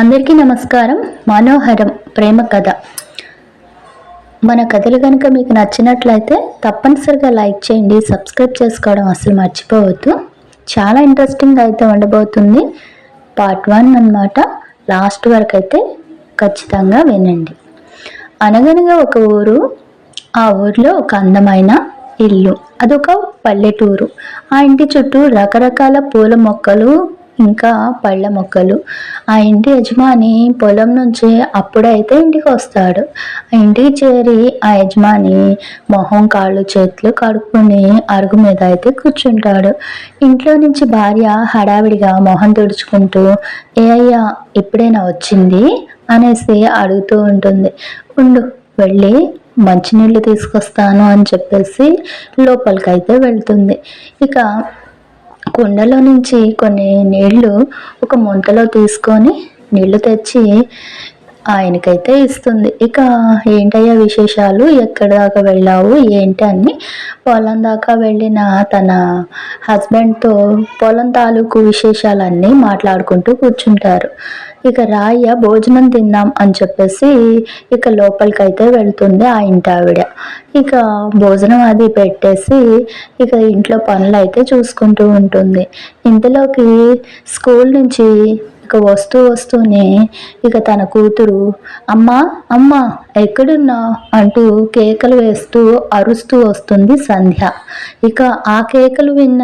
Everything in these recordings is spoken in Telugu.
అందరికీ నమస్కారం. మనోహరం ప్రేమ కథ. మన కథలు కనుక మీకు నచ్చినట్లయితే తప్పనిసరిగా లైక్ చేయండి సబ్స్క్రైబ్ చేసుకోవడం అసలు మర్చిపోవద్దు. చాలా ఇంట్రెస్టింగ్ అయితే ఉండబోతుంది. పార్ట్ వన్ అన్నమాట. లాస్ట్ వరకు అయితే ఖచ్చితంగా వినండి. అనగనగా ఒక ఊరు ఆ ఊర్లో ఒక అందమైన ఇల్లు. అదొక పల్లెటూరు. ఆ ఇంటి చుట్టూ రకరకాల పూల మొక్కలు ఇంకా పళ్ళ మొక్కలు. ఆ ఇంటి యజమాని పొలం నుంచి అప్పుడైతే ఇంటికి వస్తాడు. ఆ ఇంటికి చేరి ఆ యజమాని మొహం కాళ్ళు చేతులు కడుక్కుని అరుగు మీద అయితే కూర్చుంటాడు. ఇంట్లో నుంచి భార్య హడావిడిగా మొహం తుడుచుకుంటూ ఏ అయ్యా ఎప్పుడైనా వచ్చింది? అనేసి అడుగుతూ ఉంటుంది. ఉండు వెళ్ళి మంచినీళ్ళు తీసుకొస్తాను అని చెప్పేసి లోపలికైతే వెళ్తుంది. ఇక కుండలో నుంచి కొన్ని నీళ్ళు ఒక ముంతలో తీసుకొని నీళ్ళు తెచ్చి ఆయనకైతే ఇస్తుంది. ఇక ఏంటయ్యా విశేషాలు? ఎక్కడి దాకా వెళ్ళావు? ఏంటి అని పొలం దాకా వెళ్ళిన తన హస్బెండ్తో పొలం తాలూకు విశేషాలన్నీ మాట్లాడుకుంటూ కూర్చుంటారు. ఇక రాయ భోజనం తిందాం అని చెప్పేసి ఇక లోపలికైతే వెళ్తుంది ఆ ఇంటి ఆవిడ. ఇక భోజనం అది పెట్టేసి ఇక ఇంట్లో పనులు అయితే చూసుకుంటూ ఉంటుంది. ఇంతలోకి స్కూల్ నుంచి ఇక వస్తూ వస్తూనే ఇక తన కూతురు అమ్మా అమ్మా ఎక్కడున్నా అంటూ కేకలు వేస్తూ అరుస్తూ వస్తుంది సంధ్య. ఇక ఆ కేకలు విన్న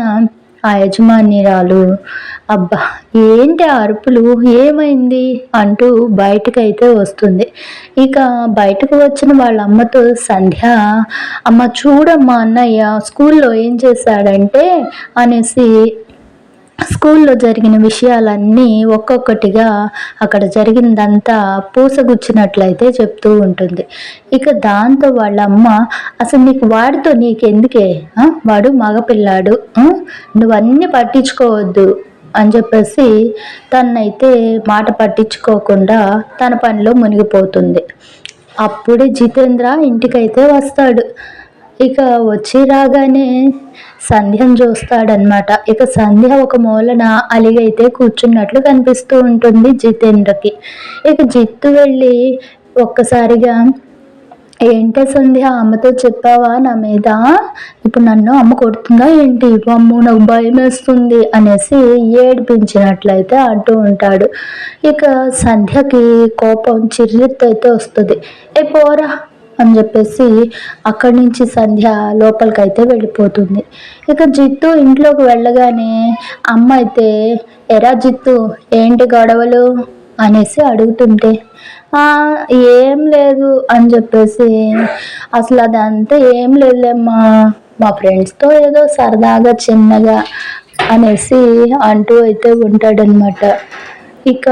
ఆ యజమానిరాలు అబ్బా ఏంటి అరుపులు? ఏమైంది? అంటూ బయటకైతే వస్తుంది. ఇక బయటకు వచ్చిన వాళ్ళ అమ్మతో సంధ్య అమ్మ చూడమ్మా అన్నయ్య స్కూల్లో ఏం చేశాడంటే అనేసి స్కూల్లో జరిగిన విషయాలన్నీ ఒక్కొక్కటిగా అక్కడ జరిగిందంతా పూసగుచ్చినట్లయితే చెప్తూ ఉంటుంది. ఇక దాంతో వాళ్ళ అమ్మ అసలు నీకు వాడితో నీకెందుకే? వాడు మగపిల్లాడు. నువ్వన్నీ పట్టించుకోవద్దు. అని చెప్పేసి తన్నైతే మాట పట్టించుకోకుండా తన పనిలో మునిగిపోతుంది. అప్పుడే జితేంద్ర ఇంటికైతే వస్తాడు. ఇక వచ్చి రాగానే సంధ్యను చూస్తాడనమాట ఇక సంధ్య ఒక మూలన అలిగైతే కూర్చున్నట్లు కనిపిస్తూ ఉంటుంది జితేంద్రకి. ఇక జిత్తు వెళ్ళి ఒక్కసారిగా ఏంటే సంధ్య అమ్మతో చెప్పావా నా మీద? ఇప్పుడు నన్ను అమ్మ కొడుతుందా ఏంటి? అమ్మ నాకు భయం వేస్తుంది అనేసి ఏడిపించినట్లయితే అంటూ ఉంటాడు. ఇక సంధ్యకి కోపం చిర్రెత్తు అయితే వస్తుంది. ఏ పోరా అని చెప్పేసి అక్కడి నుంచి సంధ్య లోపలికైతే వెళ్ళిపోతుంది. ఇక జిత్తు ఇంట్లోకి వెళ్ళగానే అమ్మ అయితే ఎరా జిత్తు ఏంటి గొడవలు? అనేసి అడుగుతుంటే ఏం లేదు అని చెప్పేసి అసలు అదంతా ఏం లేదులేమ్మా మా ఫ్రెండ్స్తో ఏదో సరదాగా చిన్నగా అనేసి అంటూ అయితే ఉంటాడనమాట. ఇక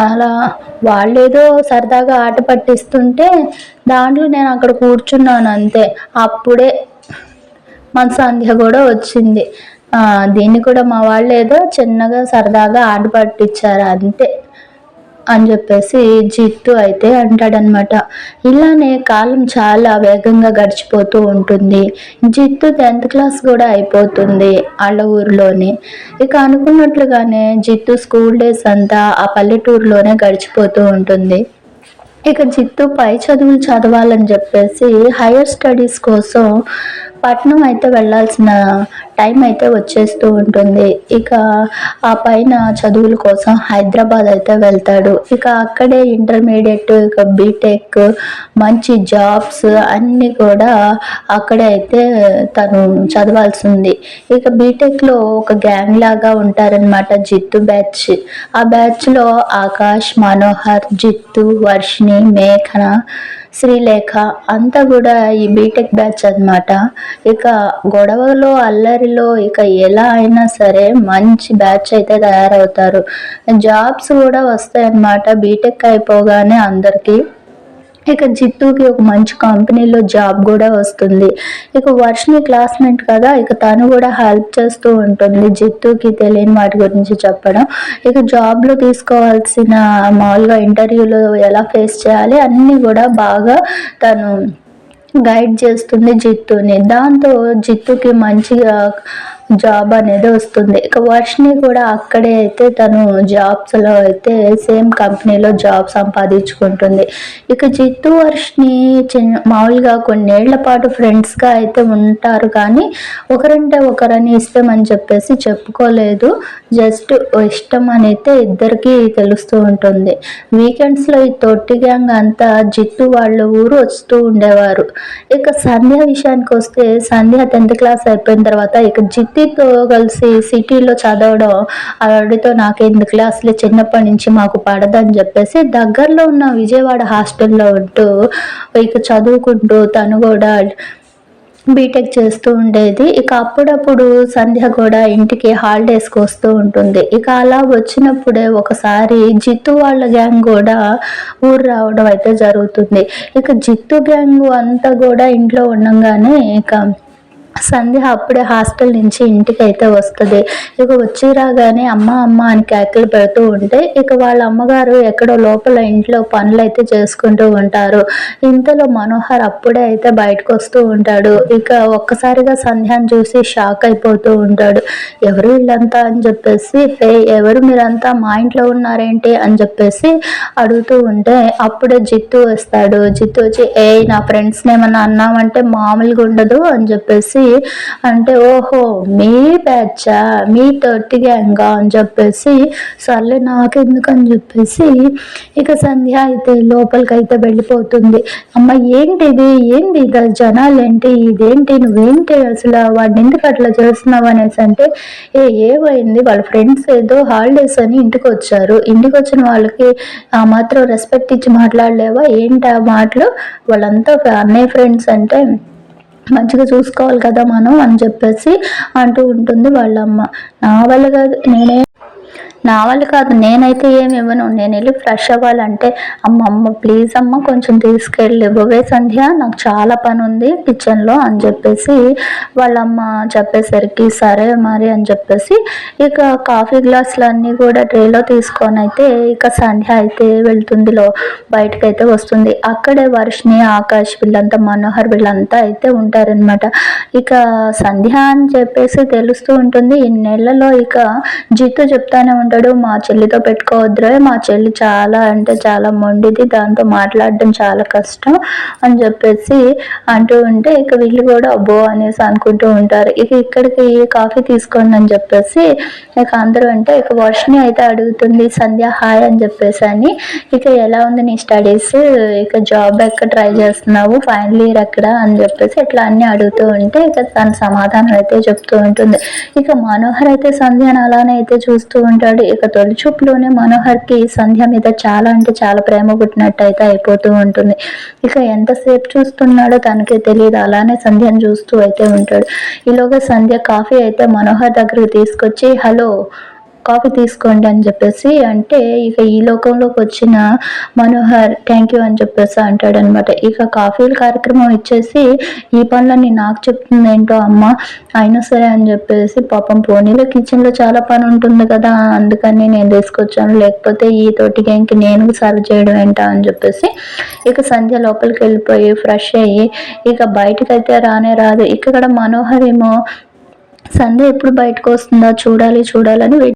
అలా వాళ్ళేదో సరదాగా ఆట పట్టిస్తుంటే దాంట్లో నేను అక్కడ కూర్చున్నాను అంతే. అప్పుడే మన సంధ్య కూడా వచ్చింది. దీన్ని కూడా మా వాళ్ళు ఏదో చిన్నగా సరదాగా ఆట పట్టించారు అంతే. అని చెప్పేసి జిత్తు అయితే అంటాడనమాట ఇలానే కాలం చాలా వేగంగా గడిచిపోతూ ఉంటుంది. జిత్తు టెన్త్ క్లాస్ కూడా అయిపోతుంది వాళ్ళ ఊరిలోనే. ఇక అనుకున్నట్లుగానే జిత్తు స్కూల్ డేస్ అంతా ఆ పల్లెటూరులోనే గడిచిపోతూ ఉంటుంది. ఇక జిత్తు పై చదువులు చదవాలని చెప్పేసి హైయర్ స్టడీస్ కోసం పట్నం అయితే వెళ్ళాల్సిన టైం అయితే వచ్చేస్తూ ఉంటుంది. ఇక ఆ పైన చదువుల కోసం హైదరాబాద్ అయితే వెళ్తాడు. ఇక అక్కడే ఇంటర్మీడియట్ ఇక బీటెక్ మంచి జాబ్స్ అన్నీ కూడా అక్కడే అయితే తను చదవాల్సి ఉంది ఇక బీటెక్లో ఒక గ్యాంగ్ లాగా ఉంటారనమాట జిత్తు బ్యాచ్. ఆ బ్యాచ్లో ఆకాష్ మనోహర్ జిత్తు వర్షిణి మేఘన శ్రీలేఖ అంతా కూడా ఈ బీటెక్ బ్యాచ్ అన్నమాట. ఇక గొడవలో అల్లరిలో ఇక ఎలా అయినా సరే మంచి బ్యాచ్ అయితే తయారవుతారు. జాబ్స్ కూడా వస్తాయన్నమాట. బీటెక్ అయిపోగానే అందరికీ. ఇక జిత్తుకి ఒక మంచి కంపెనీలో జాబ్ కూడా వస్తుంది. ఇక వర్షిని క్లాస్మేట్ కదా ఇక తను కూడా హెల్ప్ చేస్తూ ఉంటుంది జిత్తుకి తెలియని వాటి గురించి చెప్పడం. ఇక జాబ్లో తీసుకోవాల్సిన మామూలుగా ఇంటర్వ్యూలో ఎలా ఫేస్ చేయాలి అన్నీ కూడా బాగా తను గైడ్ చేస్తుంది జిత్తుని దాంతో జిత్తుకి మంచిగా జాబ్ అనేది వస్తుంది. ఇక వర్షిని కూడా అక్కడే అయితే తను జాబ్స్లో అయితే సేమ్ కంపెనీలో జాబ్ సంపాదించుకుంటుంది. ఇక జిత్తు వర్షిని చిన్న మామూలుగా కొన్నేళ్ళ పాటు ఫ్రెండ్స్గా అయితే ఉంటారు కానీ ఒకరంటే ఒకరని ఇష్టమని చెప్పేసి చెప్పుకోలేదు. జస్ట్ ఇష్టం అయితే ఇద్దరికి తెలుస్తూ ఉంటుంది. వీకెండ్స్లో ఈ తొట్టి గ్యాంగ్ అంతా జిత్తు వాళ్ళ ఊరు వస్తూ ఉండేవారు. ఇక సంధ్య విషయానికి వస్తే సంధ్య టెన్త్ క్లాస్ అయిపోయిన తర్వాత ఇక జిత్తు జిత్తితో కలిసి సిటీలో చదవడం ఆవిడతో నాకు అసలు క్లాసులు చిన్నప్పటి నుంచి మాకు పడదని చెప్పేసి దగ్గరలో ఉన్న విజయవాడ హాస్టల్లో ఉంటూ ఇక చదువుకుంటూ తను కూడా బీటెక్ చేస్తూ ఉండేది. ఇక అప్పుడప్పుడు సంధ్య కూడా ఇంటికి హాలిడేస్కి వస్తూ ఉంటుంది. ఇక అలా వచ్చినప్పుడే ఒకసారి జిత్తు వాళ్ళ గ్యాంగ్ కూడా ఊరు రావడం అయితే జరుగుతుంది. ఇక జిత్తు గ్యాంగ్ అంతా కూడా ఇంట్లో ఉండగానే ఇక సంధ్య అప్పుడే హాస్టల్ నుంచి ఇంటికి అయితే వస్తుంది. ఇక వచ్చి రాగానే అమ్మ అమ్మ అని కేకలు పెడుతూ ఉంటే ఇక వాళ్ళ అమ్మగారు ఎక్కడో లోపల ఇంట్లో పనులు అయితే చేసుకుంటూ ఉంటారు. ఇంతలో మనోహర్ అప్పుడే అయితే బయటకు వస్తూ ఉంటాడు. ఇక ఒక్కసారిగా సంధ్యాన్ని చూసి షాక్ అయిపోతూ ఉంటాడు. ఎవరు వీళ్ళంతా అని చెప్పేసి హే ఎవరు మీరంతా మా ఇంట్లో ఉన్నారేంటి? అని చెప్పేసి అడుగుతూ ఉంటే అప్పుడే జిత్తు వస్తాడు. జిత్తు వచ్చి ఏ నా ఫ్రెండ్స్ని ఏమన్నా అన్నామంటే మామూలుగా ఉండదు అని చెప్పేసి అంటే ఓహో మీ బ్యాచా? మీ తోటి గ్యాంగా? అని చెప్పేసి సర్లే నాకు ఎందుకని చెప్పేసి ఇక సంధ్య అయితే లోపలికి అయితే వెళ్ళిపోతుంది. అమ్మ ఏంటిది? ఏంటి ఇది జనాలు ఏంటి ఇదేంటి? నువ్వేంటి అసలు? వాడిని ఎందుకు అట్లా చేస్తున్నావు అనేసి అంటే ఏ ఏమైంది? వాళ్ళ ఫ్రెండ్స్ ఏదో హాలిడేస్ అని ఇంటికి వచ్చారు ఇంటికి వచ్చిన వాళ్ళకి ఆ మాత్రం రెస్పెక్ట్ ఇచ్చి మాట్లాడలేవా? ఏంటి ఆ మాటలు? వాళ్ళంతా అన్నయ్య ఫ్రెండ్స్ అంటే మంచిగా చూసుకోవాలి కదా మనం అని చెప్పేసి అంటూ ఉంటుంది వాళ్ళమ్మ. నా వల్ల కాదు నేనే నా వాళ్ళు కాదు నేనైతే ఏమి ఇవ్వను. నేను వెళ్ళి ఫ్రెష్ అవ్వాలంటే అమ్మ అమ్మ ప్లీజ్ అమ్మ కొంచెం తీసుకెళ్ళి ఇవ్వవే సంధ్య నాకు చాలా పని ఉంది కిచెన్లో అని చెప్పేసి వాళ్ళమ్మ చెప్పేసరికి సరే మరి అని చెప్పేసి ఇక కాఫీ గ్లాసులు అన్నీ కూడా ట్రేలో తీసుకొని అయితే ఇక సంధ్య అయితే వెళ్తుందిలో బయటకు అయితే వస్తుంది. అక్కడే వర్షిని ఆకాష్ వీళ్ళంతా మనోహర్ వీళ్ళంతా అయితే ఉంటారనమాట ఇక సంధ్య అని చెప్పేసి తెలుస్తూ ఉంటుంది ఇన్నేళ్ళలో ఇక జిత్తు చెప్తానే అంటాడు మా చెల్లితో పెట్టుకోవద్దురా. మా చెల్లి చాలా అంటే చాలా మొండిది దాంతో మాట్లాడడం చాలా కష్టం అని చెప్పేసి అంటూ ఉంటే ఇక వీళ్ళు కూడా అబ్బో అనేసి అనుకుంటూ ఉంటారు. ఇక ఇక్కడికి కాఫీ తీసుకోండి అని చెప్పేసి ఇక అందరూ అంటే ఇక వర్షిని అయితే అడుగుతుంది సంధ్య హాయ్ అని చెప్పేసి అని. ఇక ఎలా ఉంది నీ స్టడీస్? ఇక జాబ్ ఎక్కడ ట్రై చేస్తున్నావు? ఫైనల్ ఇయర్ ఎక్కడ అని చెప్పేసి ఇట్లా అన్ని అడుగుతూ ఉంటే ఇక తన సమాధానం అయితే చెప్తూ ఉంటుంది. ఇక మనోహర్ అయితే సంధ్యను అలానే అయితే చూస్తూ ఉంటాడు. ఇక తొలి చూపులోనే మనోహర్కి సంధ్య మీద చాలా అంటే చాలా ప్రేమ పుట్టినట్టు అయితే అయిపోతూ ఉంటుంది. ఇక ఎంతసేపు చూస్తున్నాడో తనకే తెలియదు. అలానే సంధ్యను చూస్తూ అయితే ఉంటాడు. ఈలోగా సంధ్య కాఫీ అయితే మనోహర్ దగ్గరకు తీసుకొచ్చి హలో కాఫీ తీసుకోండి అని చెప్పేసి అంటే ఇక ఈ లోకంలోకి వచ్చిన మనోహర్ థ్యాంక్ యూ అని చెప్పేసి అంటాడనమాట. ఇక కాఫీల కార్యక్రమం ఇచ్చేసి ఈ పనులన్నీ నాకు చెప్తుంది ఏంటో అమ్మ అయినా సరే అని చెప్పేసి పాపం పోనీలో కిచెన్లో చాలా పని ఉంటుంది కదా అందుకని నేను తీసుకొచ్చాను. లేకపోతే ఈ తోటిగా ఇంక నేను సర్వ్ చేయడం ఏంటా అని చెప్పేసి ఇక సంధ్య లోపలికి వెళ్ళిపోయి ఫ్రెష్ అయ్యి ఇక బయటకైతే అయితే రానే రాదు. ఇక్కడ మనోహర్ ఏమో సంధ్య ఎప్పుడు బయటకు వస్తుందో? చూడాలి చూడాలని